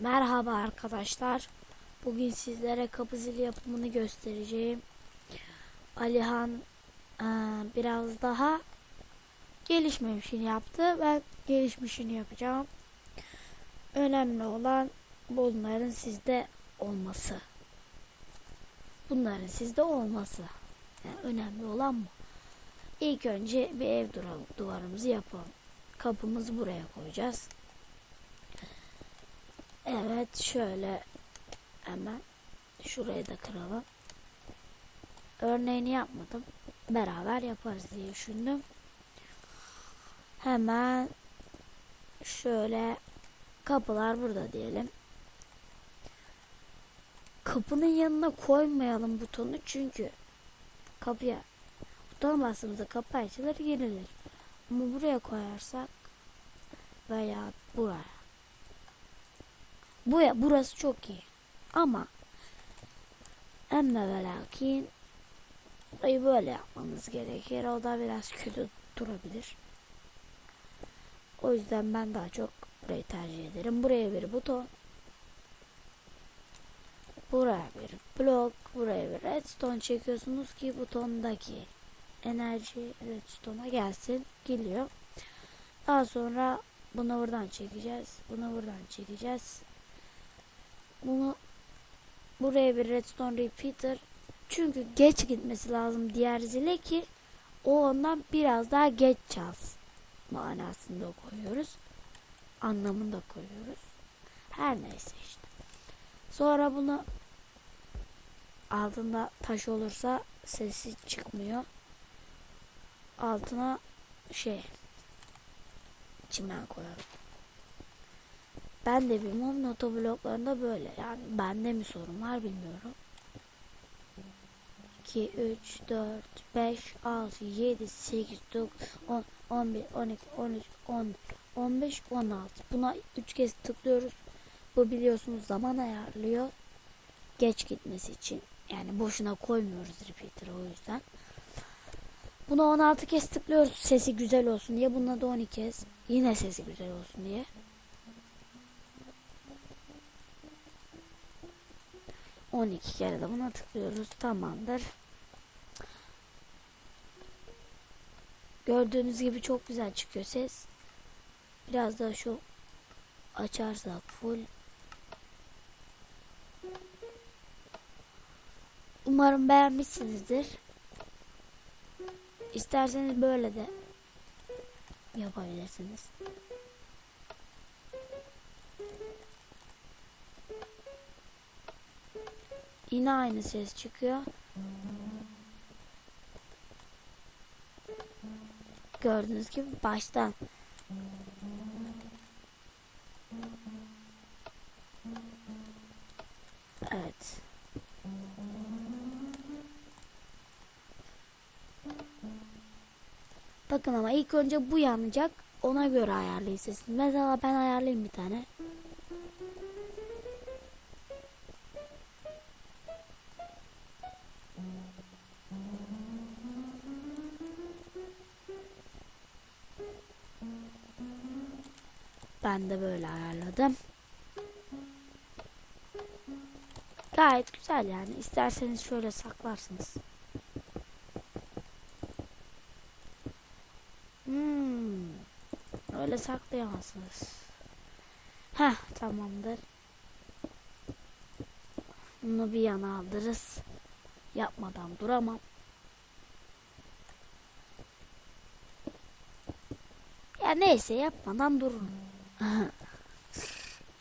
Merhaba arkadaşlar. Bugün sizlere kapı zili yapımını göstereceğim. Alihan eee, biraz daha gelişmemişini yaptı. Ben gelişmişini yapacağım. Önemli olan bunların sizde olması. Bunların sizde olması. Yani önemli olan bu. İlk önce bir ev duvarımızı yapalım. Kapımızı buraya koyacağız. Evet şöyle hemen şurayı da kıralım. Örneğini yapmadım. Beraber yaparız diye düşündüm. Hemen şöyle kapılar burada diyelim. Kapının yanına koymayalım butonu çünkü kapıya butona bastığımızda kapı açılır girilir. Ama buraya koyarsak veya buraya bu ya burası çok iyi. Ama emme ve lakin burayı böyle yapmanız gerekir. O da biraz kötü durabilir. O yüzden ben daha çok burayı tercih ederim. Buraya bir buton. Buraya bir blok. Buraya bir redstone çekiyorsunuz ki butondaki enerji redstone'a gelsin. Geliyor. Daha sonra bunu buradan çekeceğiz. Bunu buradan çekeceğiz. Bunu buraya bir redstone repeater çünkü geç gitmesi lazım diğer zile ki o ondan biraz daha geç çalsın manasında koyuyoruz. Anlamında koyuyoruz. Her neyse işte. Sonra bunu altında taş olursa sesi çıkmıyor. Altına şey çimen koyalım. Ben de bilmem notobloklarında böyle. Yani bende mi sorun var bilmiyorum. 2, 3, 4, 5, 6, 7, 8, 9, 10, 11, 12, 13, 14, 15, 16. Buna 3 kez tıklıyoruz. Bu biliyorsunuz zaman ayarlıyor. Geç gitmesi için. Yani boşuna koymuyoruz repeater'ı o yüzden. Buna 16 kez tıklıyoruz sesi güzel olsun diye. Buna da 12 kez. Yine sesi güzel olsun diye. On iki kere de buna tıklıyoruz. Tamamdır. Gördüğünüz gibi çok güzel çıkıyor ses. Biraz da şu açarsak full. Umarım beğenmişsinizdir. İsterseniz böyle de yapabilirsiniz. Yine aynı ses çıkıyor. Gördüğünüz gibi baştan. Evet. Bakın ama ilk önce bu yanacak. Ona göre ayarlayın sesini. Mesela ben ayarlayayım bir tane. Ben de böyle ayarladım. Gayet güzel yani. İsterseniz şöyle saklarsınız. Hmm. Öyle saklayamazsınız. Heh tamamdır. Bunu bir yana aldırırız. Yapmadan duramam. Ya neyse yapmadan dururum.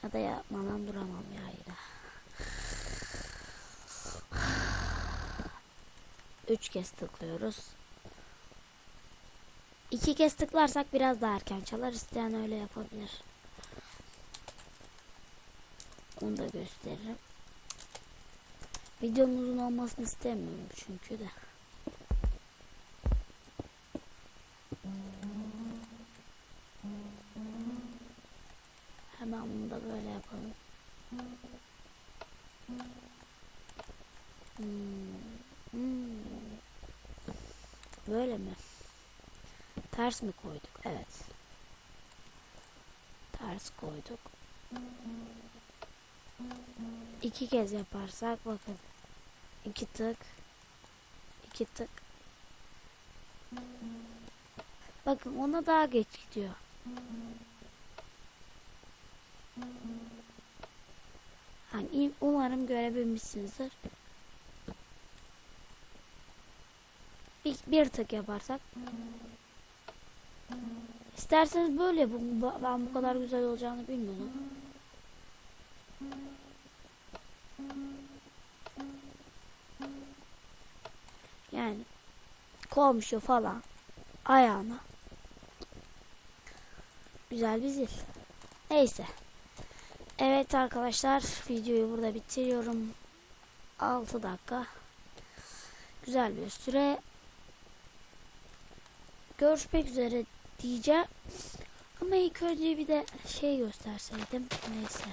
Ya da yapmadan duramam ya yine. Üç kez tıklıyoruz. İki kez tıklarsak biraz daha erken çalar. İsteyen öyle yapabilir. Onu da gösteririm. Videonun uzun olmasını istemiyorum çünkü de. Da böyle yapalım. Hmm. Hmm. Böyle mi? Ters mi koyduk? Evet. Ters koyduk. iki kez yaparsak bakın. iki tık. iki tık. Bakın ona daha geç gidiyor. Yani umarım görebilmişsinizdir. Bir, bir tık yaparsak. İsterseniz böyle bu- ben bu kadar güzel olacağını bilmiyordum. Yani komşu falan ayağına güzel bir zil. Neyse. Evet arkadaşlar videoyu burada bitiriyorum. 6 dakika. Güzel bir süre. Görüşmek üzere diyeceğim. Ama ilk önce bir de şey gösterseydim. Neyse.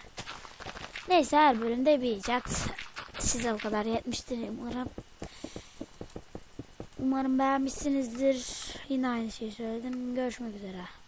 Neyse her bölümde bir icat. Size o kadar yetmiştir umarım. Umarım beğenmişsinizdir. Yine aynı şeyi söyledim. Görüşmek üzere.